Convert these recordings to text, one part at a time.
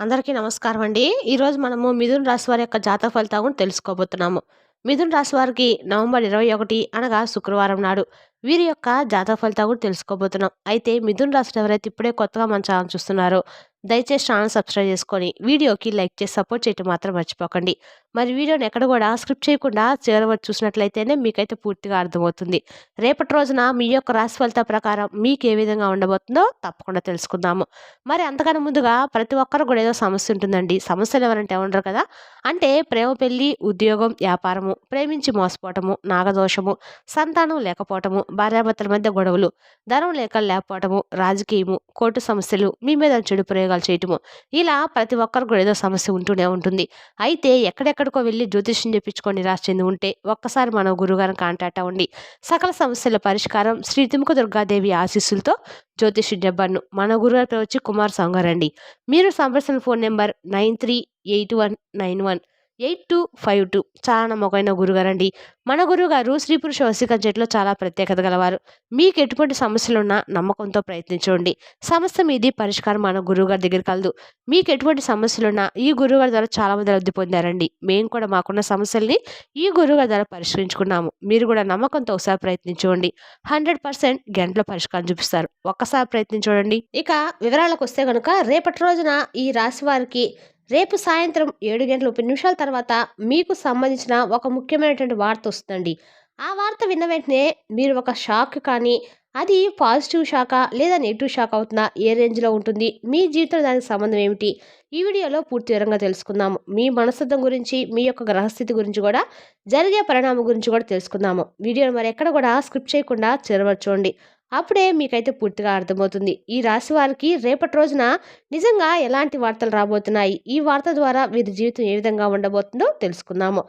అందరికీ నమస్కారం అండి. ఈరోజు మనము మిథున్ రాశి వారి యొక్క జాతక ఫలితాలను తెలుసుకోబోతున్నాము. మిథున్ రాశి వారికి నవంబర్ ఇరవై ఒకటి అనగా శుక్రవారం నాడు. వీరి యొక్క జాతక ఫలితాలు కూడా తెలుసుకోబోతున్నాం. అయితే మిథున్ రాశి ఎవరైతే ఇప్పుడే కొత్తగా మన ఛానల్ చూస్తున్నారో. దయచేసి ఛానల్ సబ్స్క్రైబ్ చేసుకొని వీడియోకి లైక్ చేసి సపోర్ట్ చేయటం మాత్రం మర్చిపోకండి. మరి వీడియోని ఎక్కడ కూడా స్క్రిప్ట్ చేయకుండా చివరి వరకు చూసినట్లయితేనే మీకైతే పూర్తిగా అర్థమవుతుంది. రేపటి రోజున మీ యొక్క రాశి ఫలిత ప్రకారం మీకు ఏ విధంగా ఉండబోతుందో తప్పకుండా తెలుసుకుందాము. మరి అంతకన్నా ముందుగా ప్రతి ఒక్కరు కూడా ఏదో సమస్య ఉంటుందండి. సమస్యలు ఎవరంటే ఉండరు కదా? అంటే ప్రేమ పెళ్ళి ఉద్యోగం వ్యాపారము ప్రేమించి మోసపోవటము నాగదోషము సంతానం లేకపోవటము భార్యాభర్తల మధ్య గొడవలు ధనం లేక లేకపోవటము రాజకీయము కోర్టు సమస్యలు మీ మీద చెడు ప్రయోగాలు చేయటము ఇలా ప్రతి ఒక్కరు కూడా ఏదో సమస్య ఉంటూనే ఉంటుంది. అయితే ఎక్కడెక్కడికో వెళ్ళి జ్యోతిష్యం చెప్పించుకొని రాసి చెంది ఉంటే ఒక్కసారి మనం గురుగారిని కాంటాక్ట్ అవ్వండి. సకల సమస్యల పరిష్కారం శ్రీ తిముక దుర్గాదేవి ఆశీస్సులతో జ్యోతిష్యం చెప్పాను మన గురుగారి వచ్చి కుమార్ సంగారండి మీరు సంప్రదించిన phone number nine three eight one nine one eight two five two. చాలా నమ్మకమైన గురుగారండి. మన గురుగారు స్త్రీ పురుష వశీకరణ జట్లో చాలా ప్రత్యేకత గలవారు. మీకు ఎటువంటి సమస్యలున్నా నమ్మకంతో ప్రయత్నించండి. సమస్య మీది పరిష్కారం మన గురువుగారి దగ్గర కలదు. మీకు ఎటువంటి సమస్యలున్నా ఈ గురువుగారి ద్వారా చాలా మంది లబ్ధి పొందారండి. మేము కూడా మాకున్న సమస్యల్ని ఈ గురువుగారి ద్వారా పరిష్కరించుకున్నాము. మీరు కూడా నమ్మకంతో ఒకసారి ప్రయత్నించండి. హండ్రెడ్ పర్సెంట్ గంటలో పరిష్కారం చూపిస్తారు. ఒక్కసారి ప్రయత్నించండి. ఇక వివరాలకు వస్తే కనుక రేపటి రోజున ఈ రాశి వారికి రేపు సాయంత్రం ఏడు గంటల ముప్పై నిమిషాల తర్వాత మీకు సంబంధించిన ఒక ముఖ్యమైనటువంటి వార్త వస్తుందండి. ఆ వార్త విన్న వెంటనే మీరు ఒక షాక్ కానీ అది పాజిటివ్ షాక లేదా నెగిటివ్ షాక్ అవుతుందా ఏ రేంజ్లో ఉంటుంది మీ జీవితంలో దానికి సంబంధం ఏమిటి ఈ వీడియోలో పూర్తి వివరంగా తెలుసుకుందాము. మీ మనస్తత్వం గురించి మీ యొక్క గ్రహస్థితి గురించి కూడా జరిగే పరిణామం గురించి కూడా తెలుసుకుందాము. వీడియోను మరి ఎక్కడ కూడా స్క్రిప్ట్ చేయకుండా చేరవచ్చండి అప్పుడే మీకైతే పూర్తిగా అర్థమవుతుంది. ఈ రాశి వారికి రేపటి రోజున నిజంగా ఎలాంటి వార్తలు రాబోతున్నాయి? ఈ వార్త ద్వారా వీరి జీవితం ఏ విధంగా ఉండబోతుందో తెలుసుకుందాము.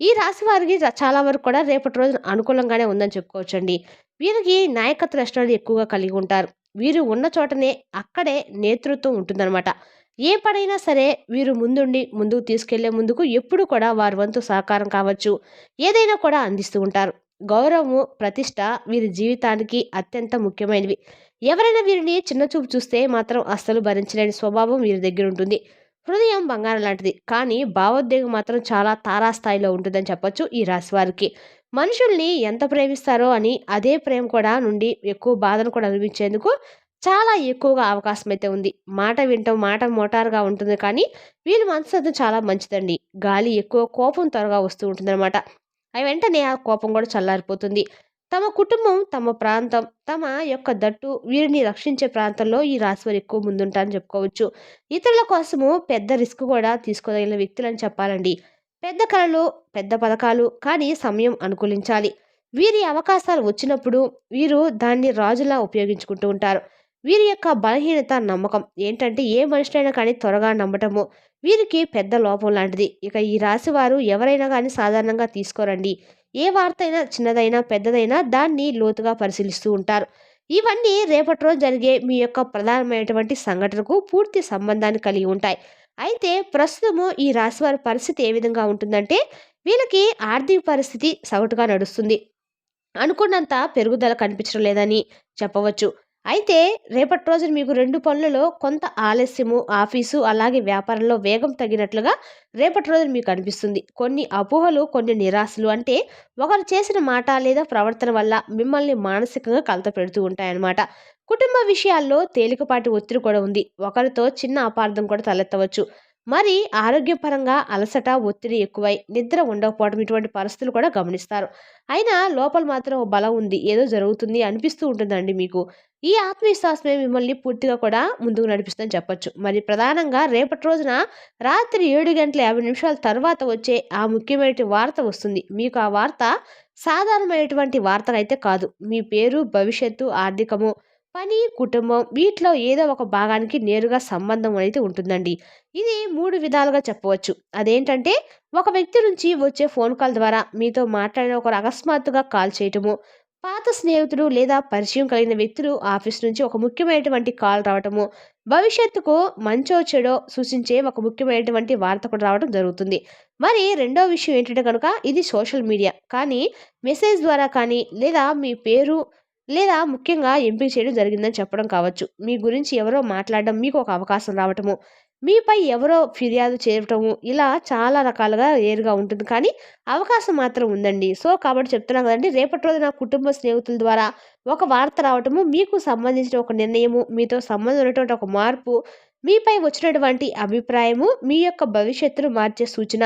ఈ రాశి వారికి చాలా వరకు కూడా రేపటి రోజున అనుకూలంగానే ఉందని చెప్పుకోవచ్చండి. వీరికి నాయకత్వ లక్షణాలు ఎక్కువగా కలిగి ఉంటారు. వీరు ఉన్న చోటనే అక్కడే నేతృత్వం ఉంటుందన్నమాట. ఏ పడైనా సరే వీరు ముందుండి ముందుకు తీసుకెళ్ళే ముందుకు ఎప్పుడు కూడా వారి వంతు సహకారం కావచ్చు. ఏదైనా కూడా అందిస్తూ ఉంటారు. గౌరవము ప్రతిష్ట వీరి జీవితానికి అత్యంత ముఖ్యమైనవి. ఎవరైనా వీరిని చిన్నచూపు చూస్తే మాత్రం అస్సలు భరించలేని స్వభావం వీరి దగ్గర ఉంటుంది. హృదయం బంగారం లాంటిది. కానీ భావోద్వేగం మాత్రం చాలా తారాస్థాయిలో ఉంటుందని చెప్పొచ్చు ఈ రాశి వారికి. మనుషుల్ని ఎంత ప్రేమిస్తారో అని అదే ప్రేమ కూడా నుండి ఎక్కువ బాధను కూడా అనిపించేందుకు చాలా ఎక్కువగా అవకాశం అయితే ఉంది. మాట వింటాం మాట మోటారుగా ఉంటుంది కానీ వీళ్ళ మనసు చాలా మంచిదండి. గాలి ఎక్కువ కోపం త్వరగా వస్తూ ఉంటుందన్నమాట. అవి వెంటనే ఆ కోపం కూడా చల్లారిపోతుంది. తమ కుటుంబం తమ ప్రాంతం తమ యొక్క దట్టు వీరిని రక్షించే ప్రాంతంలో ఈ రాశివారు ఎక్కువ ముందుంటారని చెప్పుకోవచ్చు. ఇతరుల కోసము పెద్ద రిస్క్ కూడా తీసుకోదగిన వ్యక్తులని చెప్పాలండి. పెద్ద కళలు పెద్ద పథకాలు కానీ సమయం అనుకూలించాలి. వీరి అవకాశాలు వచ్చినప్పుడు వీరు దాన్ని రాజులా ఉపయోగించుకుంటూ ఉంటారు. వీరి యొక్క బలహీనత నమ్మకం ఏంటంటే ఏ మనిషినైనా కానీ త్వరగా నమ్మటము. వీరికి పెద్ద లోపం లాంటిది. ఇక ఈ రాశి వారు ఎవరైనా కానీ సాధారణంగా తీసుకోరండి. ఏ వార్త అయినా చిన్నదైనా పెద్దదైనా దాన్ని లోతుగా పరిశీలిస్తూ ఉంటారు. ఇవన్నీ రేపటి రోజు జరిగే మీ యొక్క ప్రధానమైనటువంటి సంఘటనకు పూర్తి సంబంధాన్ని కలిగి ఉంటాయి. అయితే ప్రస్తుతము ఈ రాశి వారి పరిస్థితి ఏ విధంగా ఉంటుందంటే వీళ్ళకి ఆర్థిక పరిస్థితి సగటుగా నడుస్తుంది. అనుకున్నంత పెరుగుదల కనిపించడం లేదని చెప్పవచ్చు. అయితే రేపటి రోజున మీకు రెండు పనులలో కొంత ఆలస్యము ఆఫీసు అలాగే వ్యాపారంలో వేగం తగినట్లుగా రేపటి రోజున మీకు అనిపిస్తుంది. కొన్ని అపోహలు కొన్ని నిరాశలు అంటే ఒకరు చేసిన మాట లేదా ప్రవర్తన వల్ల మిమ్మల్ని మానసికంగా కలత పెడుతూ ఉంటాయన్నమాట. కుటుంబ విషయాల్లో తేలికపాటి ఒత్తిడి కూడా ఉంది. ఒకరితో చిన్న అపార్థం కూడా తలెత్తవచ్చు. మరి ఆరోగ్యపరంగా అలసట ఒత్తిడి ఎక్కువై నిద్ర ఉండకపోవడం ఇటువంటి పరిస్థితులు కూడా గమనిస్తారు. అయినా లోపల మాత్రం బలం ఉంది. ఏదో జరుగుతుంది అనిపిస్తూ ఉంటుందండి మీకు. ఈ ఆత్మవిశ్వాసమే మిమ్మల్ని పూర్తిగా కూడా ముందుకు నడిపిస్తుందని చెప్పొచ్చు. మరి ప్రధానంగా రేపటి రోజున రాత్రి ఏడు గంటల యాభై నిమిషాల తర్వాత వచ్చే ఆ ముఖ్యమైన వార్త వస్తుంది. మీకు ఆ వార్త సాధారణమైనటువంటి వార్తలైతే కాదు. మీ పేరు భవిష్యత్తు ఆర్థికము పని కుటుంబం వీటిలో ఏదో ఒక భాగానికి నేరుగా సంబంధం అనేది ఉంటుందండి. ఇది మూడు విధాలుగా చెప్పవచ్చు. అదేంటంటే ఒక వ్యక్తి నుంచి వచ్చే ఫోన్ కాల్ ద్వారా మీతో మాట్లాడిన ఒకరు అకస్మాత్తుగా కాల్ చేయటము పాత స్నేహితుడు లేదా పరిచయం కలిగిన వ్యక్తులు ఆఫీస్ నుంచి ఒక ముఖ్యమైనటువంటి కాల్ రావటము భవిష్యత్తుకు మంచో చెడో సూచించే ఒక ముఖ్యమైనటువంటి వార్త కూడా రావడం జరుగుతుంది. మరి రెండో విషయం ఏంటంటే కనుక ఇది సోషల్ మీడియా. కానీ మెసేజ్ ద్వారా కానీ లేదా మీ పేరు లేదా ముఖ్యంగా ఎంపిక చేయడం జరిగిందని చెప్పడం కావచ్చు. మీ గురించి ఎవరో మాట్లాడడం మీకు ఒక అవకాశం రావటము మీపై ఎవరో ఫిర్యాదు చేయటము ఇలా చాలా రకాలుగా ఏరుగా ఉంటుంది. కానీ అవకాశం మాత్రం ఉందండి. సో కాబట్టి చెప్తున్నాను కదండి రేపటి రోజు నా కుటుంబ స్నేహితుల ద్వారా ఒక వార్త రావటము మీకు సంబంధించిన ఒక నిర్ణయము మీతో సంబంధం ఉన్నటువంటి ఒక మార్పు మీపై వచ్చినటువంటి అభిప్రాయము మీ యొక్క భవిష్యత్తును మార్చే సూచన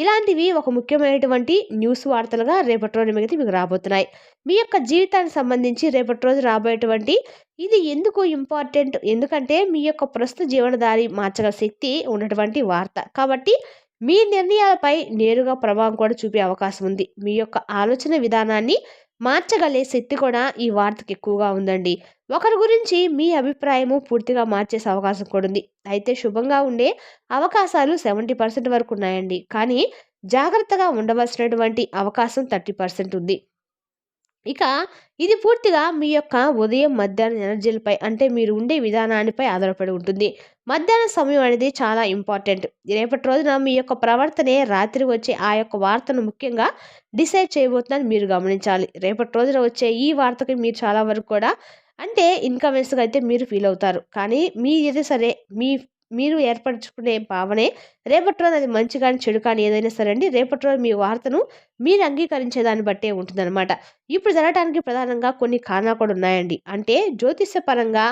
ఇలాంటివి ఒక ముఖ్యమైనటువంటి న్యూస్ వార్తలుగా రేపటి రోజు మిగతా మీకు రాబోతున్నాయి. మీ యొక్క జీవితానికి సంబంధించి రేపటి రోజు రాబోయేటువంటి ఇది ఎందుకు ఇంపార్టెంట్ ఎందుకంటే మీ యొక్క ప్రస్తుత జీవనదారి మార్చగల శక్తి ఉన్నటువంటి వార్త. కాబట్టి మీ నిర్ణయాలపై నేరుగా ప్రభావం కూడా చూపే అవకాశం ఉంది. మీ యొక్క ఆలోచన విధానాన్ని మార్చగలే శక్తి కూడా ఈ వార్తకి ఎక్కువగా ఉందండి. ఒకరి గురించి మీ అభిప్రాయము పూర్తిగా మార్చేసే అవకాశం కూడా ఉంది. అయితే శుభంగా ఉండే అవకాశాలు సెవెంటీ పర్సెంట్ వరకు ఉన్నాయండి. కానీ జాగ్రత్తగా ఉండవలసినటువంటి అవకాశం థర్టీ పర్సెంట్ ఉంది. ఇక ఇది పూర్తిగా మీ యొక్క ఉదయం మధ్యాహ్నం ఎనర్జీలపై అంటే మీరు ఉండే విధానానిపై ఆధారపడి ఉంటుంది. మధ్యాహ్న సమయం అనేది చాలా ఇంపార్టెంట్. రేపటి రోజున మీ యొక్క ప్రవర్తనే రాత్రి వచ్చే ఆ యొక్క వార్తను ముఖ్యంగా డిసైడ్ చేయబోతుందని మీరు గమనించాలి. రేపటి రోజున వచ్చే ఈ వార్తకి మీరు చాలా వరకు కూడా అంటే ఇన్కన్వీనియన్స్గా అయితే మీరు ఫీల్ అవుతారు. కానీ మీది సరే మీ మీరు ఏర్పరచుకునే భావనే రేపటి రోజు అది మంచి కానీ చెడు కానీ ఏదైనా సరే అండి రేపటి రోజు మీ వార్తను మీరు అంగీకరించే దాన్ని బట్టే ఉంటుందన్నమాట. ఇప్పుడు జరగడానికి ప్రధానంగా కొన్ని కారణాలు కూడా ఉన్నాయండి. అంటే జ్యోతిష్యపరంగా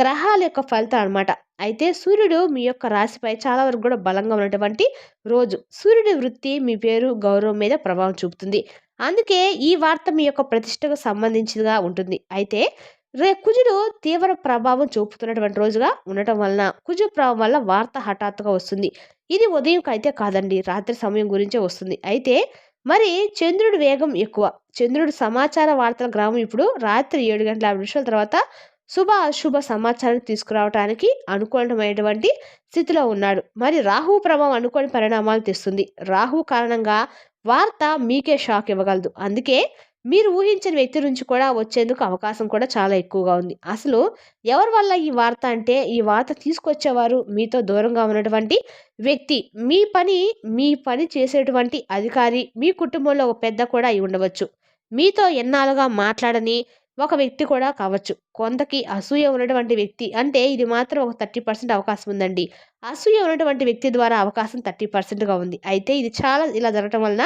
గ్రహాల యొక్క ఫలితం అనమాట అయితే సూర్యుడు మీ యొక్క రాశిపై చాలా వరకు కూడా బలంగా ఉన్నటువంటి రోజు. సూర్యుడి వృత్తి మీ పేరు గౌరవం మీద ప్రభావం చూపుతుంది. అందుకే ఈ వార్త మీ యొక్క ప్రతిష్టకు సంబంధించినగా ఉంటుంది. అయితే రే కుజుడు తీవ్ర ప్రభావం చూపుతున్నటువంటి రోజుగా ఉండటం వలన కుజు ప్రభావం వల్ల వార్త హఠాత్తుగా వస్తుంది. ఇది ఉదయంకి అయితే కాదండి రాత్రి సమయం గురించే వస్తుంది. అయితే మరి చంద్రుడి వేగం ఎక్కువ. చంద్రుడు సమాచార వార్తల గ్రామం ఇప్పుడు రాత్రి ఏడు గంటల యాభై నిమిషాల తర్వాత శుభ అశుభ సమాచారం తీసుకురావడానికి అనుకూలమైనటువంటి స్థితిలో ఉన్నాడు. మరి రాహు ప్రభావం అనుకోని పరిణామాలు తెస్తుంది. రాహు కారణంగా వార్త మీకే షాక్ ఇవ్వగలదు. అందుకే మీరు ఊహించని వ్యక్తి నుంచి కూడా వచ్చేందుకు అవకాశం కూడా చాలా ఎక్కువగా ఉంది. అసలు ఎవరి వల్ల ఈ వార్త అంటే ఈ వార్త తీసుకొచ్చేవారు మీతో దూరంగా ఉన్నటువంటి వ్యక్తి మీ పని మీ పని చేసేటువంటి అధికారి మీ కుటుంబంలో ఒక పెద్ద కూడా అయి ఉండవచ్చు. మీతో ఎన్నాళ్ళుగా మాట్లాడని ఒక వ్యక్తి కూడా కావచ్చు. కొంతకి అసూయ ఉన్నటువంటి వ్యక్తి అంటే ఇది మాత్రం ఒక థర్టీ పర్సెంట్ అవకాశం ఉందండి. అసూయ ఉన్నటువంటి వ్యక్తి ద్వారా అవకాశం థర్టీ పర్సెంట్గా ఉంది. అయితే ఇది చాలా ఇలా జరగటం వలన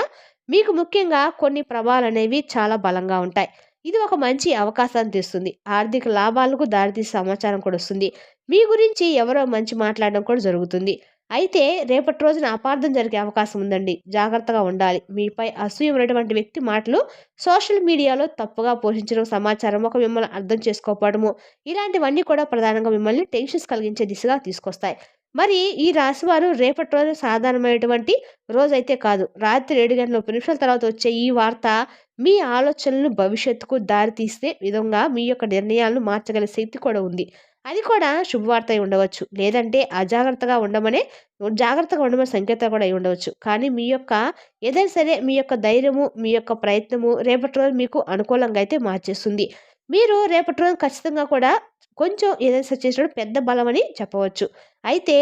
మీకు ముఖ్యంగా కొన్ని ప్రభావాలు అనేవి చాలా బలంగా ఉంటాయి. ఇది ఒక మంచి అవకాశాన్ని తెస్తుంది. ఆర్థిక లాభాలకు దారితీసే సమాచారం కూడా వస్తుంది. మీ గురించి ఎవరో మంచి మాట్లాడడం కూడా జరుగుతుంది. అయితే రేపటి రోజున అపార్థం జరిగే అవకాశం ఉందండి. జాగ్రత్తగా ఉండాలి. మీపై అసూయ ఉన్నటువంటి వ్యక్తి మాటలు సోషల్ మీడియాలో తప్పుగా పోషించడం సమాచారం ఒక మిమ్మల్ని అర్థం చేసుకోకపోవడము ఇలాంటివన్నీ కూడా ప్రధానంగా మిమ్మల్ని టెన్షన్స్ కలిగించే దిశగా తీసుకొస్తాయి. మరి ఈ రాశివారు రేపటి రోజు సాధారణమైనటువంటి రోజైతే కాదు. రాత్రి ఏడు గంటల ముప్పై నిమిషాల తర్వాత వచ్చే ఈ వార్త మీ ఆలోచనలను భవిష్యత్తుకు దారితీసే విధంగా మీ యొక్క నిర్ణయాలను మార్చగల శక్తి కూడా ఉంది. అది కూడా శుభవార్త అయి ఉండవచ్చు. లేదంటే అజాగ్రత్తగా ఉండమనే జాగ్రత్తగా ఉండమనే సంకేతం కూడా అయి ఉండవచ్చు. కానీ మీ యొక్క ఏదైనా సరే మీ యొక్క ధైర్యము మీ యొక్క ప్రయత్నము రేపటి రోజు మీకు అనుకూలంగా అయితే మార్చేస్తుంది. మీరు రేపటి రోజు ఖచ్చితంగా కూడా కొంచెం ఏదైనా చేసినప్పుడు పెద్ద బలం అని చెప్పవచ్చు. అయితే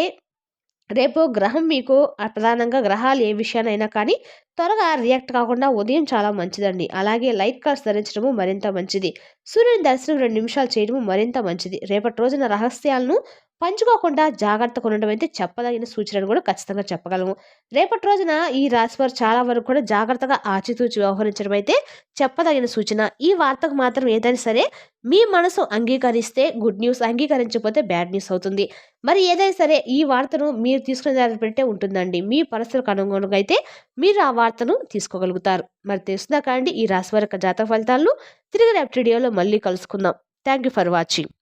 రేపు గ్రహం మీకు ప్రధానంగా గ్రహాలు ఏ విషయానైనా కానీ త్వరగా రియాక్ట్ కాకుండా ఉదయం చాలా మంచిదండి. అలాగే లైట్ కార్డ్స్ ధరించడము మరింత మంచిది. సూర్యుని దర్శనం రెండు నిమిషాలు చేయడము మరింత మంచిది. రేపటి రోజున రహస్యాలను పంచుకోకుండా జాగ్రత్తగా ఉండడం అయితే చెప్పదగిన సూచనలు కూడా ఖచ్చితంగా చెప్పగలము. రేపటి రోజున ఈ రాశివారు చాలా వరకు కూడా జాగ్రత్తగా ఆచితూచి వ్యవహరించడం అయితే చెప్పదగిన సూచన. ఈ వార్తకు మాత్రం ఏదైనా సరే మీ మనసు అంగీకరిస్తే గుడ్ న్యూస్ అంగీకరించకపోతే బ్యాడ్ న్యూస్ అవుతుంది. మరి ఏదైనా సరే ఈ వార్తను మీరు తీసుకునే దాన్ని పెట్టే ఉంటుందండి. మీ పరిస్థితులకు అనుగుణంగా అయితే మీరు ఆ వార్తను తీసుకోగలుగుతారు. మరి తెలుస్తుందా కాండి ఈ రాశి వారి జాతక ఫలితాలను? తిరిగి రేపటి వీడియోలో మళ్ళీ కలుసుకుందాం. Thank you for watching